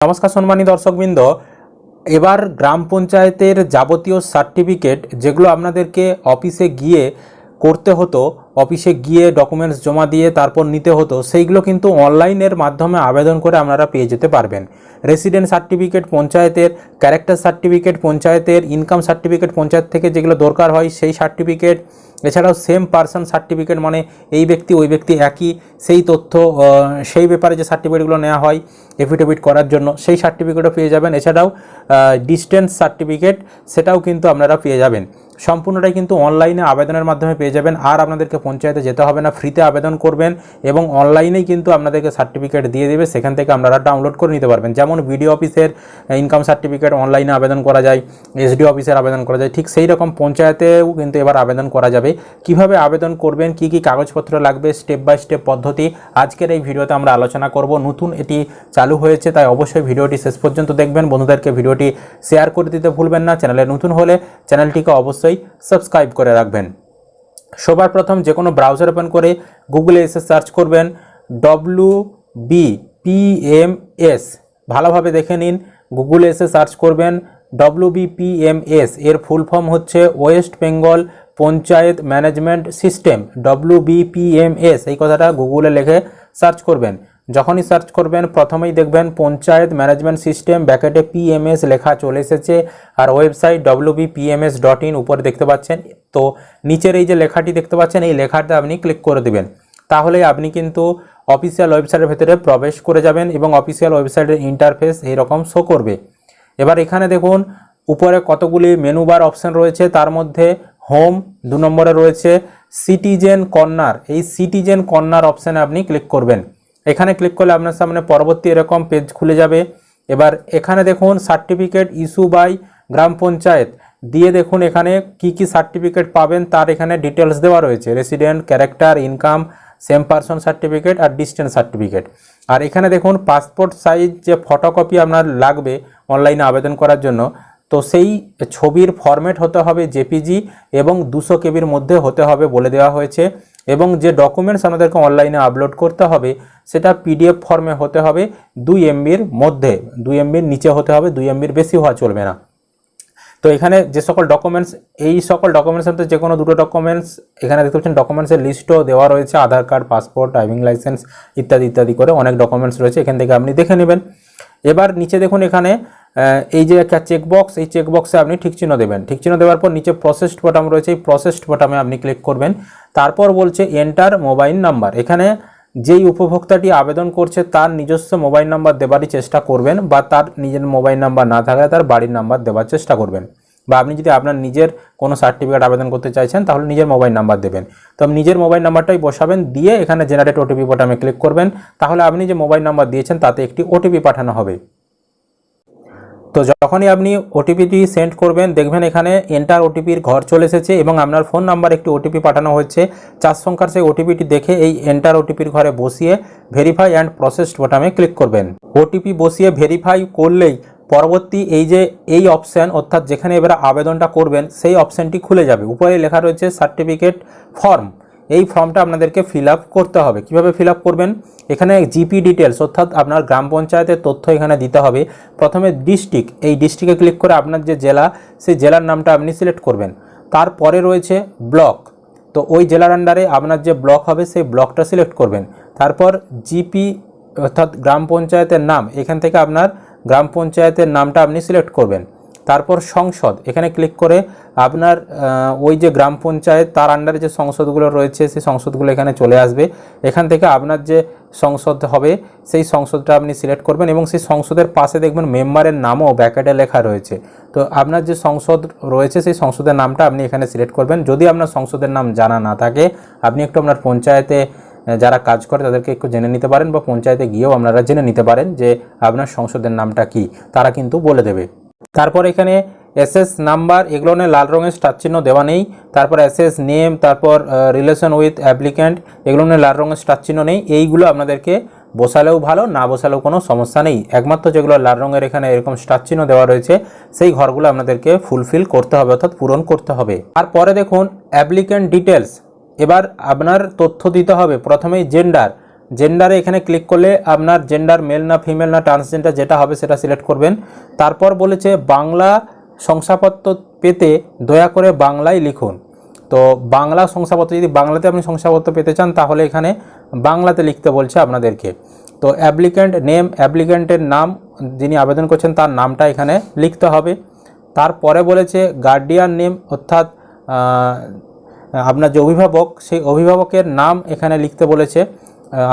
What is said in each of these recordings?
নমস্কার সম্মানী দর্শকবৃন্দ। এবার গ্রাম পঞ্চায়েতের যাবতীয় সার্টিফিকেট যেগুলো আপনাদেরকে অফিসে গিয়ে করতে হতো, অফিসে গিয়ে ডকুমেন্টস জমা দিয়ে তারপর নিতে হতো, সেইগুলো কিন্তু অনলাইনের মাধ্যমে আবেদন করে আপনারা পেয়ে যেতে পারবেন। রেসিডেন্ট সার্টিফিকেট পঞ্চায়েতের ক্যারেক্টার সার্টিফিকেট পঞ্চায়েতের ইনকাম সার্টিফিকেট পঞ্চায়েত থেকে যেগুলো দরকার হয়, সেই সার্টিফিকেট এছাড়াও সেম পার্সন সার্টিফিকেট মানে এই ব্যক্তি, ওই ব্যক্তি একই, সেই তথ্য সেই ব্যাপারে যে সার্টিফিকেটগুলো নেওয়া হয় এফিডেভিট করার জন্য, সেই সার্টিফিকেটও পেয়ে যাবেন। এছাড়াও ডিস্টেন্স সার্টিফিকেট সেটাও কিন্তু আপনারা পেয়ে যাবেন। সম্পূর্ণটাই কিন্তু অনলাইনে আবেদনের মাধ্যমে পেয়ে যাবেন। আর আপনাদেরকে পঞ্চায়েতে যেতে হবে না ফ্রিতে আবেদন করবেন এবং অনলাইনেই কিন্তু আপনাদেরকে সার্টিফিকেট দিয়ে দেবে, সেখান থেকে আপনারা ডাউনলোড করে নিতে পারবেন। যেমন বিডিও অফিসের ইনকাম সার্টিফিকেট অনলাইনে আবেদন করা যায় এসডি অফিসের আবেদন করা যায়, ঠিক সেই রকম পঞ্চায়েতেও কিন্তু এবার আবেদন করা যাবে। কীভাবে আবেদন করবেন, কি কি কাগজপত্র লাগবে স্টেপ বাই স্টেপ পদ্ধতি, আজকের এই ভিডিওতে আমরা আলোচনা করব। নতুন এটি চালু হয়েছে, তাই অবশ্যই ভিডিওটি শেষ পর্যন্ত দেখবেন। বন্ধুদেরকে ভিডিওটি শেয়ার করে দিতে ভুলবেন না। চ্যানেলে নতুন হলে চ্যানেলটিকে অবশ্যই সাবস্ক্রাইব করে রাখবেন। সবার প্রথম যে কোনো ব্রাউজার ওপেন করে গুগলে এসে সার্চ করবেন W B P M S ভালোভাবে দেখে নিন গুগলে এসে সার্চ করবেন W B P M S এর ফুল ফর্ম হচ্ছে West Bengal panchayat management system W B P M S এই কথাটা গুগলে লিখে সার্চ করবেন। যখনই সার্চ করবেন, প্রথমেই দেখবেন পঞ্চায়েত ম্যানেজমেন্ট সিস্টেম ব্যাকেটে পিএমএস লেখা চলে এসেছে আর website W B P M S dot in উপরে দেখতে পাচ্ছেন। তো নিচের এই যে লেখাটি দেখতে পাচ্ছেন, এই লেখাটা আপনি ক্লিক করে দেবেন। তাহলে আপনি কিন্তু অফিসিয়াল ওয়েবসাইটের ভেতরে প্রবেশ করে যাবেন এবং অফিসিয়াল ওয়েবসাইটের ইন্টারফেস এইরকম শো করবে। এবার এখানে দেখুন, উপরে কতগুলি মেনু বার অপশন রয়েছে, তার মধ্যে হোম দু নম্বরে রয়েছে সিটিজেন কর্নার এই সিটিজেন কর্নার অপশানে আপনি ক্লিক করবেন। এখানে ক্লিক করলে আপনার সামনে পরবর্তী এরকম পেজ খুলে যাবে। এবার এখানে দেখুন সার্টিফিকেট ইস্যু বাই গ্রাম পঞ্চায়েত। দিয়ে দেখুন এখানে কি কি সার্টিফিকেট পাবেন, তার এখানে ডিটেলস দেওয়া রয়েছে। Resident character income same person certificate আর ডিস্টেন্স সার্টিফিকেট আর এখানে দেখুন পাসপোর্ট সাইজ যে ফটোকপি আপনার লাগবে অনলাইনে আবেদন করার জন্য, তো সেই ছবির ফরম্যাট হতে হবে জেপিজি এবং দুশো কেবির মধ্যে হতে হবে বলে দেওয়া হয়েছে। এবং যে ডকুমেন্টস আমাদেরকে অনলাইনে আপলোড করতে হবে, সেটা পিডিএফ ফর্মে হতে হবে দুই এমবির মধ্যে। দুই এমবির নিচে হতে হবে, দুই এমবির বেশি হওয়া চলবে না। তো এখানে যে সকল ডকুমেন্টস এই সকল ডকুমেন্টসের মধ্যে যে কোনো দুটো ডকুমেন্টস এখানে দেখতে পাচ্ছেন ডকুমেন্টসের লিস্টও দেওয়া রয়েছে, Aadhaar card passport driving licence ইত্যাদি ইত্যাদি করে অনেক ডকুমেন্টস রয়েছে। এখান থেকে আপনি দেখে নেবেন। এবার নিচে দেখুন এখানে এই যে একটা চেকবক্স এই চেকবক্সে আপনি ঠিক চিহ্ন দেবেন। ঠিক চিহ্ন দেওয়ার পর নিচে প্রসেসড বটাম রয়েছে, এই প্রসেসড বটামে আপনি ক্লিক করবেন। তারপর বলছে এন্টার মোবাইল নাম্বার এখানে যেই উপভোক্তাটি আবেদন করছে, তার নিজস্ব মোবাইল নাম্বার দেবারই চেষ্টা করবেন বা তার নিজের মোবাইল নাম্বার না থাকলে তার বাড়ির নাম্বার দেওয়ার চেষ্টা করবেন। বা আপনি যদি আপনার নিজের কোনো সার্টিফিকেট আবেদন করতে চাইছেন, তাহলে নিজের মোবাইল নাম্বার দেবেন। তো নিজের মোবাইল নাম্বারটাই বসাবেন, দিয়ে এখানে জেনারেট ওটিপি বোটামে ক্লিক করবেন। তাহলে আপনি যে মোবাইল নাম্বার দিয়েছেন, তাতে একটি ওটিপি পাঠানো হবে। তো যখনই আপনি ওটিপিটি সেন্ড করবেন, দেখবেন এখানে এন্টার ওটিপির ঘর চলে এসেছে এবং আপনার ফোন নাম্বার একটি ওটিপি পাঠানো হচ্ছে চার সংখ্যার সেই ওটিপিটি দেখে এই এন্টার ওটিপির ঘরে বসিয়ে ভেরিফাই অ্যান্ড প্রসেসড বোটামে ক্লিক করবেন। ওটিপি বসিয়ে ভেরিফাই করলেই পরবর্তী এই যে এই অপশান অর্থাৎ যেখানে এবার আবেদনটা করবেন, সেই অপশানটি খুলে যাবে। উপরে লেখা রয়েছে সার্টিফিকেট ফর্ম এই ফর্মটা আপনাদেরকে ফিল করতে হবে। কীভাবে ফিল করবেন? এখানে জিপি ডিটেলস অর্থাৎ আপনার গ্রাম পঞ্চায়েতের তথ্য এখানে দিতে হবে। প্রথমে ডিস্ট্রিক্ট এই ডিস্ট্রিক্টে ক্লিক করে আপনার যে জেলা, সেই জেলার নামটা আপনি সিলেক্ট করবেন। তারপরে রয়েছে ব্লক তো ওই জেলার আন্ডারে আপনার যে ব্লক হবে, সেই ব্লকটা সিলেক্ট করবেন। তারপর জিপি অর্থাৎ গ্রাম পঞ্চায়েতের নাম, এখান থেকে আপনার গ্রাম পঞ্চায়েতের নামটা আপনি সিলেক্ট করবেন। তারপর সংসদ, এখানে ক্লিক করে আপনার ওই যে গ্রাম পঞ্চায়েত, তার আন্ডারে যে সংসদগুলো রয়েছে, সেই সংসদগুলো এখানে চলে আসবে। এখান থেকে আপনার যে সংসদ হবে, সেই সংসদটা আপনি সিলেক্ট করবেন এবং সেই সংসদের পাশে দেখবেন মেম্বারের নামও ব্যাকেটে লেখা রয়েছে। তো আপনার যে সংসদ রয়েছে, সেই সংসদের নামটা আপনি এখানে সিলেক্ট করবেন। যদি আপনার সংসদের নাম জানা না থাকে, আপনি একটু আপনার পঞ্চায়েতে যারা কাজ করে তাদেরকে একটু জেনে নিতে পারেন বা পঞ্চায়েতে গিয়েও আপনারা জেনে নিতে পারেন যে আপনার সংসদের নামটা কি, তারা কিন্তু বলে দেবে। তারপর এখানে এসএস নাম্বার, এগুলো নিয়ে লাল রঙের স্টার চিহ্ন দেওয়া নেই। তারপর এসএস নেম তারপর রিলেশন উইথ অ্যাপ্লিক্যান্ট এগুলো নিয়ে লাল রঙের স্টার চিহ্ন নেই। এইগুলো আপনাদেরকে বসালেও ভালো, না বসালেও কোনো সমস্যা নেই। একমাত্র যেগুলো লাল রঙের এখানে এরকম স্টার চিহ্ন দেওয়া রয়েছে, সেই ঘরগুলো আপনাদেরকে ফুলফিল করতে হবে, অর্থাৎ পূরণ করতে হবে। তারপরে দেখুন অ্যাপ্লিক্যান্ট ডিটেলস এবার আপনার তথ্য দিতে হবে, প্রথমেই জেন্ডার জেন্ডারে এখানে ক্লিক করলে আপনার জেন্ডার মেল না ফিমেল না ট্রান্সজেন্ডার যেটা হবে সেটা সিলেক্ট করবেন। তারপর বলেছে বাংলা শংসাপত্র পেতে দয়া করে বাংলায় লিখুন। তো বাংলা শংসাপত্র, যদি বাংলাতে আপনি শংসাপত্র পেতে চান, তাহলে এখানে বাংলাতে লিখতে বলছে আপনাদেরকে। তো অ্যাপ্লিক্যান্ট নেম অ্যাপ্লিক্যান্টের নাম, যিনি আবেদন করছেন, তার নামটা এখানে লিখতে হবে। তারপরে বলেছে গার্ডিয়ান নেম অর্থাৎ আপনার যে অভিভাবক, সেই অভিভাবকের নাম এখানে লিখতে বলেছে।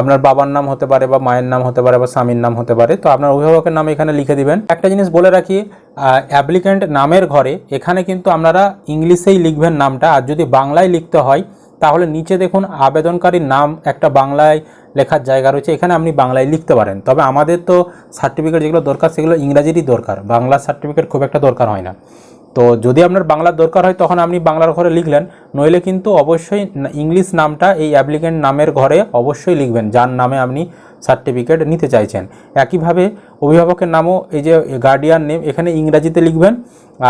আপনার বাবার নাম হতে পারে বা মায়ের নাম হতে পারে বা স্বামীর নাম হতে পারে। তো আপনার অভিভাবকের নাম এখানে লিখে দিবেন। একটা জিনিস বলে রাখি অ্যাপ্লিক্যান্ট নামের ঘরে এখানে কিন্তু আপনারা ইংলিশেই লিখবেন নামটা। আর যদি বাংলায় লিখতে হয়, তাহলে নিচে দেখুন আবেদনকারীর নাম একটা বাংলায় লেখার জায়গা রয়েছে। এখানে আপনি বাংলায় লিখতে পারেন। তবে আমাদের তো সার্টিফিকেট যেগুলো দরকার, সেগুলো ইংরাজিরই দরকার। বাংলা সার্টিফিকেট খুব একটা দরকার হয় না। তো যদি আপনার বাংলার দরকার হয়, তখন আপনি বাংলার ঘরে লিখলেন। নইলে কিন্তু অবশ্যই ইংলিশ নামটা এই অ্যাপ্লিকেন্ট নামের ঘরে অবশ্যই লিখবেন, যার নামে আপনি সার্টিফিকেট নিতে চাইছেন। একইভাবে অভিভাবকের নামও এই যে গার্ডিয়ান নেম এখানে ইংরাজিতে লিখবেন।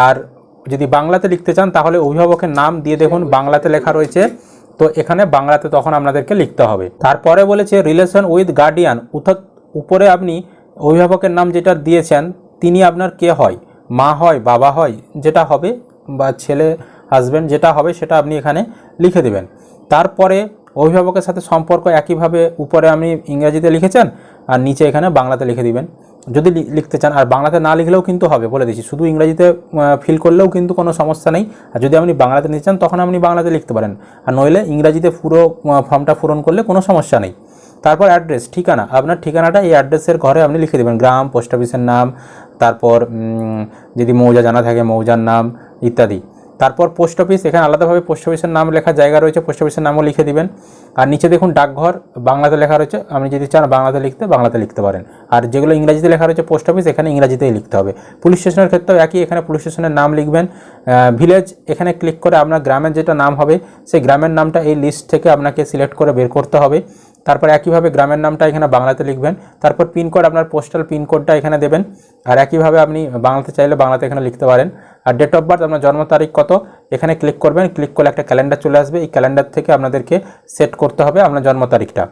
আর যদি বাংলাতে লিখতে চান, তাহলে অভিভাবকের নাম দিয়ে দেখুন, বাংলাতে লেখা রয়েছে। তো এখানে বাংলাতে তখন আপনাদেরকে লিখতে হবে। তারপরে বলেছে রিলেশন উইথ গার্ডিয়ান অর্থাৎ উপরে আপনি অভিভাবকের নাম যেটা দিয়েছেন, তিনি আপনার কে হয়? মা হয়, বাবা হয়, যেটা হবে বা ছেলে হাজব্যান্ড যেটা হবে সেটা আপনি এখানে লিখে দেবেন। তারপরে অভিভাবকের সাথে সম্পর্ক একইভাবে উপরে আপনি ইংরাজিতে লিখেছেন আর নিচে এখানে বাংলাতে লিখে দিবেন। যদি লিখতে চান, আর বাংলাতে না লিখলেও কিন্তু হবে, বলে দিচ্ছি। শুধু ইংরেজিতে ফিল করলেও কিন্তু কোনো সমস্যা নেই। আর যদি আপনি বাংলাতে নিতে চান, তখন আপনি বাংলাতে লিখতে পারেন। আর নইলে ইংরাজিতে পুরো ফর্মটা পূরণ করলে কোনো সমস্যা নেই। তারপর অ্যাড্রেস ঠিকানা। আপনার ঠিকানাটা এই অ্যাড্রেসের ঘরে আপনি লিখে দেবেন। গ্রাম পোস্ট অফিসের নাম তারপর যদি মৌজা জানা থাকে, মৌজার নাম ইত্যাদি। তারপর পোস্ট অফিস, এখানে আলাদাভাবে পোস্ট অফিসের নাম লেখার জায়গা রয়েছে, পোস্ট অফিসের নামও লিখে দিবেন। আর নিচে দেখুন ডাকঘর, বাংলাতে লেখা রয়েছে, আপনি যদি চান বাংলাতে লিখতে বাংলাতে লিখতে পারেন। আর যেগুলো ইংরাজিতে লেখা রয়েছে পোস্ট অফিস, এখানে ইংরাজিতেই লিখতে হবে। পুলিশ স্টেশনের ক্ষেত্রেও একই, এখানে পুলিশ স্টেশনের নাম লিখবেন। ভিলেজ, এখানে ক্লিক করে আপনার গ্রামের যেটা নাম হবে, সেই গ্রামের নামটা এই লিস্ট থেকে আপনাকে সিলেক্ট করে বের করতে হবে। তারপর একইভাবে গ্রামের নামটা এখানে বাংলাতে লিখবেন। তারপর পিনকোড আপনার পোস্টাল পিনকোডটা এখানে দেবেন। আর একইভাবে আপনি বাংলাতে চাইলে বাংলাতে এখানে লিখতে পারেন। আর ডেট অফ বার্থ আপনার জন্ম তারিখ কত, এখানে ক্লিক করবেন। ক্লিক করলে একটা ক্যালেন্ডার চলে আসবে। এই ক্যালেন্ডার থেকে আপনাদেরকে সেট করতে হবে আপনার জন্ম তারিখটা।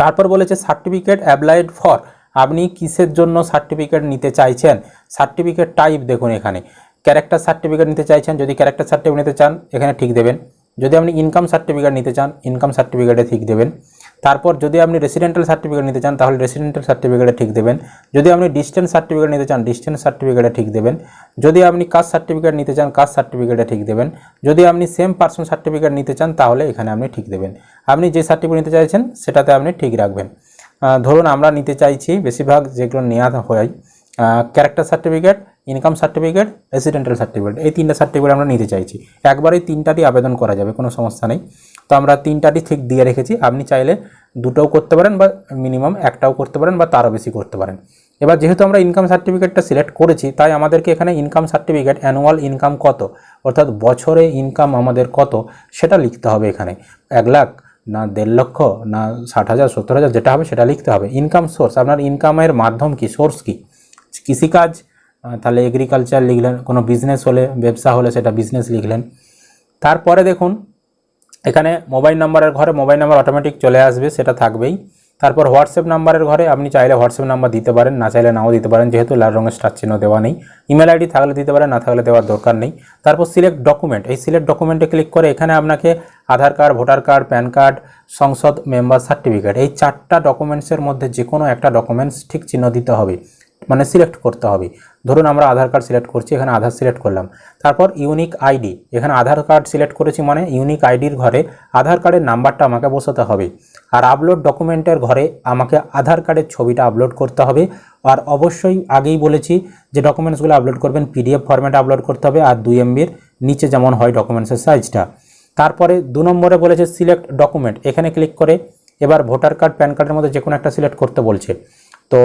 তারপর বলেছে সার্টিফিকেট অ্যাপ্লাইড ফর আপনি কিসের জন্য সার্টিফিকেট নিতে চাইছেন? সার্টিফিকেট টাইপ দেখুন এখানে। ক্যারেক্টার সার্টিফিকেট নিতে চাইছেন। যদি ক্যারেক্টার সার্টিফিকেট নিতে চান, এখানে ঠিক দেবেন। যদি আপনি ইনকাম সার্টিফিকেট নিতে চান ইনকাম সার্টিফিকেটে ঠিক দেবেন। তারপর যদি আপনি রেসিডেন্টাল সার্টিফিকেট নিতে চান, তাহলে রেসিডেন্টাল সার্টিফিকেটে ঠিক দেবেন। যদি আপনি ডিস্টেন্স সার্টিফিকেট নিতে চান ডিস্টেন্স সার্টিফিকেটে ঠিক দেবেন। যদি আপনি কাস্ট সার্টিফিকেট নিতে চান কাস্ট সার্টিফিকেটে ঠিক দেবেন। যদি আপনি সেম পার্সন সার্টিফিকেট নিতে চান, তাহলে এখানে আপনি ঠিক দেবেন। আপনি যে সার্টিফিকেট নিতে চাইছেন, সেটাতে আপনি ঠিক রাখবেন। ধরুন আমরা নিতে চাইছি, বেশিরভাগ যেগুলো নেওয়া হয় character certificate income certificate residential certificate এই তিনটা সার্টিফিকেট আমরা নিতে চাইছি। একবারেই তিনটারই আবেদন করা যাবে, কোনো সমস্যা নেই। তো আমরা তিনটারই ঠিক দিয়ে রেখেছি। আপনি চাইলে দুটোও করতে পারেন বা মিনিমাম একটাও করতে পারেন বা তারও বেশি করতে পারেন। এবার যেহেতু আমরা ইনকাম সার্টিফিকেটটা সিলেক্ট করেছি, তাই আমাদেরকে এখানে ইনকাম সার্টিফিকেট অ্যানুয়াল ইনকাম কত, অর্থাৎ বছরে ইনকাম আমাদের কত, সেটা লিখতে হবে এখানে। এক লাখ না দেড় লক্ষ না ষাট হাজার, সত্তর হাজার যেটা হবে সেটা লিখতে হবে। ইনকাম সোর্স আপনার ইনকামের মাধ্যম কি সোর্স কি? কৃষিকাজ তাহলে এগ্রিকালচার লিখলেন, কোনো বিজনেস হলে, ব্যবসা হলে সেটা বিজনেস লিখলেন। তারপরে দেখুন এখানে মোবাইল নাম্বারের ঘরে মোবাইল নাম্বার অটোমেটিক চলে আসবে, সেটা থাকবেই। তারপর হোয়াটসঅ্যাপ নাম্বারের ঘরে আপনি চাইলে হোয়াটসঅ্যাপ নাম্বার দিতে পারেন, না চাইলে নাও দিতে পারেন, যেহেতু লাল রঙের স্টার চিহ্ন দেওয়া নেই। ইমেল আইডি থাকলে দিতে পারেন, না থাকলে দেওয়ার দরকার নেই। তারপর সিলেক্ট ডকুমেন্ট এই সিলেক্ট ডকুমেন্টে ক্লিক করে এখানে আপনাকে Aadhaar card voter card PAN card সংসদ মেম্বার সার্টিফিকেট এই চারটা ডকুমেন্টসের মধ্যে যে কোনো একটা ডকুমেন্টস ঠিক চিহ্ন দিতে হবে। মানে সিলেক্ট করতে হবে। ধরুন আমরা আধার কার্ড সিলেক্ট করছি, এখানে আধার সিলেক্ট করলাম। তারপর ইউনিক আইডি এখানে আধার কার্ড সিলেক্ট করেছি মানে ইউনিক আইডির ঘরে আধার কার্ডের নাম্বারটা আমাকে বসাতে হবে। আর আপলোড ডকুমেন্টের ঘরে আমাকে আধার কার্ডের ছবিটা আপলোড করতে হবে। আর অবশ্যই আগেই বলেছি যে ডকুমেন্টসগুলো আপলোড করবেন পিডিএফ ফরম্যাটে আপলোড করতে হবে আর দুই এমবির নিচে যেমন হয় ডকুমেন্টসের সাইজটা তারপরে দু নম্বরে বলেছে সিলেক্ট ডকুমেন্ট এখানে ক্লিক করে এবার ভোটার কার্ড প্যান কার্ডের মধ্যে যে কোনো একটা সিলেক্ট করতে বলছে। তো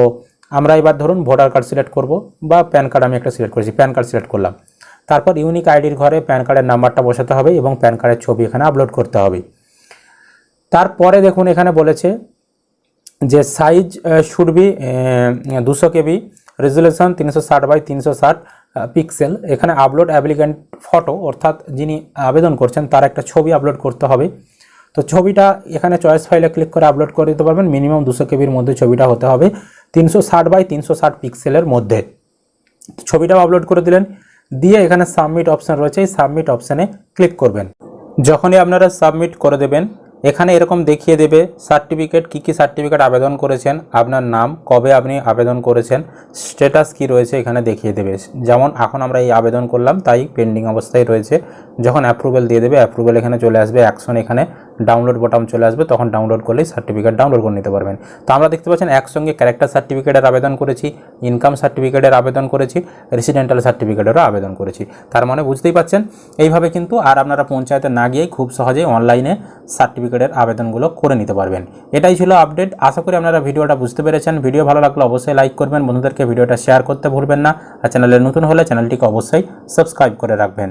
আমরা এবার ধরুন ভোটার কার্ড সিলেক্ট করব বা প্যান কার্ড আমি একটা সিলেক্ট করেছি, প্যান কার্ড সিলেক্ট করলাম। তারপর ইউনিক আইডির ঘরে প্যান কার্ডের নাম্বারটা বসাতে হবে এবং প্যান কার্ডের ছবি এখানে আপলোড করতে হবে। তারপরে দেখুন এখানে বলেছে যে সাইজ শুড বি দুশো কেবি রেজুলেশন তিনশো ষাট বাই তিনশো ষাট পিক্সেল এখানে আপলোড অ্যাপ্লিক্যান্ট ফটো অর্থাৎ যিনি আবেদন করছেন, তার একটা ছবি আপলোড করতে হবে। তো ছবিটা এখানে চয়েস ফাইলে ক্লিক করে আপলোড করে দিতে পারবেন। মিনিমাম দুশো কেবির মধ্যে ছবিটা হতে হবে। তিনশো ষাট বাই তিনশো ষাট পিক্সেলের মধ্যে। ছবিটাও আপলোড করে দিলেন। দিয়ে এখানে সাবমিট অপশান রয়েছে। এই সাবমিট অপশানে ক্লিক করবেন। যখনই আপনারা সাবমিট করে দেবেন, এখানে এরকম দেখিয়ে দেবে সার্টিফিকেট কী কী সার্টিফিকেট আবেদন করেছেন, আপনার নাম, কবে আপনি আবেদন করেছেন স্ট্যাটাস কি রয়েছে এখানে দেখিয়ে দেবে। যেমন এখন আমরা এই আবেদন করলাম, তাই পেন্ডিং অবস্থায় রয়েছে। যখন অ্যাপ্রুভেল দিয়ে দেবে অ্যাপ্রুভেল এখানে চলে আসবে। অ্যাকশন এখানে ডাউনলোড বটাম চলে আসবে, তখন ডাউনলোড করলেই সার্টিফিকেট ডাউনলোড করে নিতে পারবেন। তো আমরা দেখতে পাচ্ছেন একসঙ্গে ক্যারেক্টার সার্টিফিকেটের আবেদন করেছি ইনকাম সার্টিফিকেটের আবেদন করেছি রেসিডেন্টাল সার্টিফিকেটেরও আবেদন করেছি। তার মানে বুঝতেই পাচ্ছেন, এইভাবে কিন্তু আর আপনারা পঞ্চায়েতে না গিয়েই খুব সহজেই অনলাইনে সার্টিফিকেটের আবেদনগুলো করে নিতে পারবেন। এটাই ছিল আপডেট আশা করি আপনারা ভিডিওটা বুঝতে পেরেছেন। ভিডিও ভালো লাগলে অবশ্যই লাইক করবেন, বন্ধুদেরকে ভিডিওটা শেয়ার করতে ভুলবেন না। আর চ্যানেলে নতুন হলে চ্যানেলটিকে অবশ্যই সাবস্ক্রাইব করে রাখবেন।